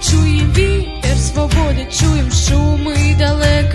чуєм вітер свободи, чуєм шуми далеко.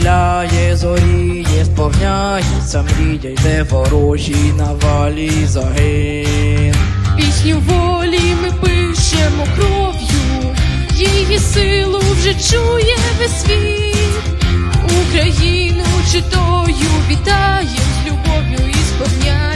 Стріляє, зоріє, сповняється мрія, йде ворожі навалі загин. Пісню волі ми пишемо кров'ю, її силу вже чує весь світ. Україну читою вітає, з любов'ю і сповняє